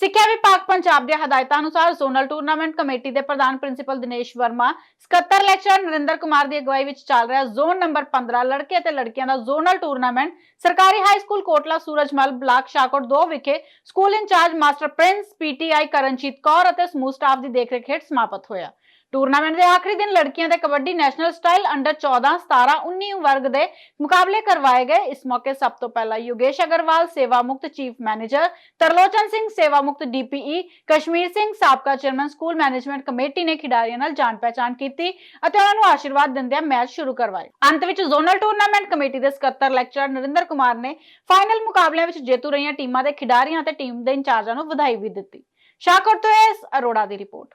ਸਿੱਖਿਆ ਵਿਭਾਗ ਪੰਜਾਬ ਦੀਆਂ ਹਦਾਇਤਾਂ ਅਨੁਸਾਰ ਜ਼ੋਨਲ ਟੂਰਨਾਮੈਂਟ ਕਮੇਟੀ ਦੇ ਪ੍ਰਧਾਨ ਪ੍ਰਿੰਸੀਪਲ ਦਿਨੇਸ਼ ਵਰਮਾ, ਸਕੱਤਰ ਲੈਕਚਰ ਨਰਿੰਦਰ ਕੁਮਾਰ ਦੀ ਅਗਵਾਈ ਵਿੱਚ ਚੱਲ ਰਿਹਾ ਜ਼ੋਨ ਨੰਬਰ 15 ਲੜਕੇ ਅਤੇ ਲੜਕੀਆਂ ਦਾ ਜ਼ੋਨਲ ਟੂਰਨਾਮੈਂਟ, ਸਰਕਾਰੀ high school Kotla, Surajmal block Shahkot 2 ਵਿਖੇ school incharge master Prince PTI Karanjit Kaur ਅਤੇ ਸਮੂਹ ਸਟਾਫ ਦੀ ਦੇਖਰੇਖ ਹੇਠ ਸਮਾਪਤ ਹੋਇਆ। ਟੂਰਨਾਮੈਂਟ ਦੇ ਆਖਰੀ ਦਿਨ ਲੜਕੀਆਂ ਦੇ ਕਬੱਡੀ ਨੈਸ਼ਨਲ ਸਟਾਈਲ ਅੰਡਰ 14 17 19 ਵਰਗ ਦੇ ਮੁਕਾਬਲੇ ਕਰਵਾਏ ਗਏ। ਇਸ ਮੌਕੇ ਸਭ ਤੋਂ ਪਹਿਲਾਂ ਯੋਗੇਸ਼ ਅਗਰਵਾਲ, ਸੇਵਾ ਮੁਕਤ ਚੀਫ ਮੈਨੇਜਰ ਤਰਲੋਚਨ ਸਿੰਘ, ਸੇਵਾ ਮੁਕਤ ਡੀਪੀਈ ਕਸ਼ਮੀਰ ਸਿੰਘ, ਸਾਬਕਾ ਚੇਅਰਮੈਨ ਸਕੂਲ ਮੈਨੇਜਮੈਂਟ ਕਮੇਟੀ ਨੇ ਖਿਡਾਰੀਆਂ ਨਾਲ ਜਾਣ ਪਹਿਚਾਣ ਕੀਤੀ ਅਤੇ ਉਹਨਾਂ ਨੂੰ ਆਸ਼ੀਰਵਾਦ ਦਿੰਦਿਆਂ ਮੈਚ ਸ਼ੁਰੂ ਕਰਵਾਏ। ਅੰਤ ਵਿੱਚ ਜ਼ੋਨਲ ਟੂਰਨਾਮੈਂਟ ਕਮੇਟੀ ਦੇ ਸਕੱਤਰ ਲੈਕਚਰਰ ਨਰਿੰਦਰ ਕੁਮਾਰ ਨੇ ਫਾਈਨਲ ਮੁਕਾਬਲਿਆਂ ਵਿੱਚ ਜੇਤੂ ਰਹੀਆਂ ਟੀਮਾਂ ਦੇ ਖਿਡਾਰੀਆਂ ਅਤੇ ਟੀਮ ਦੇ ਇੰਚਾਰਜਾਂ ਨੂੰ ਵਧਾਈ ਵੀ ਦਿੱਤੀ। ਸ਼ਾਕਰ ਤੋਂ ਇਸ ਅਰੋੜਾ ਦੀ ਰਿਪੋਰਟ।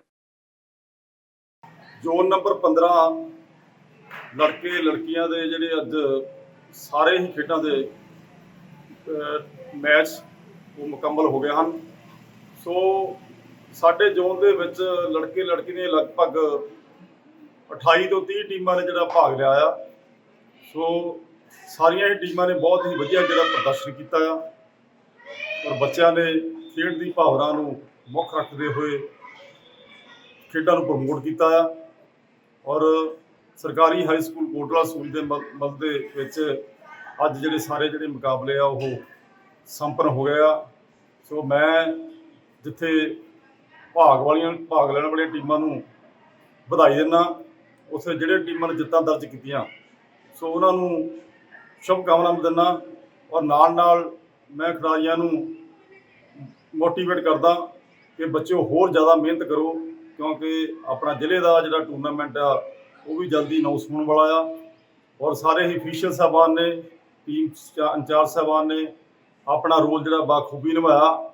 ਜ਼ੋਨ ਨੰਬਰ 15 ਲੜਕੇ ਲੜਕੀਆਂ ਦੇ ਜਿਹੜੇ ਅੱਜ ਸਾਰੇ ਹੀ ਖੇਡਾਂ ਦੇ ਮੈਚ ਉਹ ਮੁਕੰਮਲ ਹੋ ਗਏ ਹਨ। ਸੋ ਸਾਡੇ ਜ਼ੋਨ ਦੇ ਵਿੱਚ ਲੜਕੇ ਲੜਕੀਆਂ ਲਗਭਗ 28 ਤੋਂ 30 ਟੀਮਾਂ ਨੇ ਜਿਹੜਾ ਭਾਗ ਲਿਆ ਆ। ਸੋ ਸਾਰੀਆਂ ਹੀ ਟੀਮਾਂ ਨੇ ਬਹੁਤ ਹੀ ਵਧੀਆ ਜਿਹੜਾ ਪ੍ਰਦਰਸ਼ਨ ਕੀਤਾ ਆ। ਔਰ ਬੱਚਿਆਂ ਨੇ ਖੇਡ ਦੀ ਭਾਵਨਾ ਨੂੰ ਮੁੱਖ ਰੱਖਦੇ ਹੋਏ ਖੇਡਾਂ ਨੂੰ ਪ੍ਰਮੋਟ ਕੀਤਾ ਆ। ਔਰ ਸਰਕਾਰੀ ਹਾਈ ਸਕੂਲ ਕੋਟਲਾ ਸਕੂਲ ਦੇ ਮਲ ਦੇ ਵਿੱਚ ਅੱਜ ਜਿਹੜੇ ਸਾਰੇ ਜਿਹੜੇ ਮੁਕਾਬਲੇ ਆ, ਉਹ ਸੰਪੰਨ ਹੋ ਗਏ ਆ। ਸੋ ਮੈਂ ਜਿੱਥੇ ਭਾਗ ਵਾਲੀਆਂ, ਭਾਗ ਲੈਣ ਵਾਲੀਆਂ ਟੀਮਾਂ ਨੂੰ ਵਧਾਈ ਦਿੰਦਾ, ਉੱਥੇ ਜਿਹੜੇ ਟੀਮਾਂ ਨੇ ਜਿੱਤਾਂ ਦਰਜ ਕੀਤੀਆਂ, ਸੋ ਉਹਨਾਂ ਨੂੰ ਸ਼ੁਭ ਕਾਮਨਾਵਾਂ ਦਿੰਦਾ ਔਰ ਨਾਲ ਨਾਲ ਮੈਂ ਖਿਡਾਰੀਆਂ ਨੂੰ ਮੋਟੀਵੇਟ ਕਰਦਾ ਕਿ ਬੱਚਿਓ ਹੋਰ ਜ਼ਿਆਦਾ ਮਿਹਨਤ ਕਰੋ ਕਿਉਂਕਿ ਆਪਣਾ ਜ਼ਿਲ੍ਹੇ ਦਾ ਜਿਹੜਾ ਟੂਰਨਾਮੈਂਟ ਆ, ਉਹ ਵੀ ਜਲਦੀ ਅਨਾਉਂਸ ਹੋਣ ਵਾਲਾ ਆ। ਔਰ ਸਾਰੇ ਹੀ ਅਫੀਸ਼ੀਅਲ ਸਾਹਿਬਾਨ ਨੇ ਟੀਮ ਇੰਚਾਰਜ ਸਾਹਿਬਾਨ ਨੇ, ਆਪਣਾ ਰੋਲ ਜਿਹੜਾ ਬਾਖੂਬੀ ਨਿਭਾਇਆ।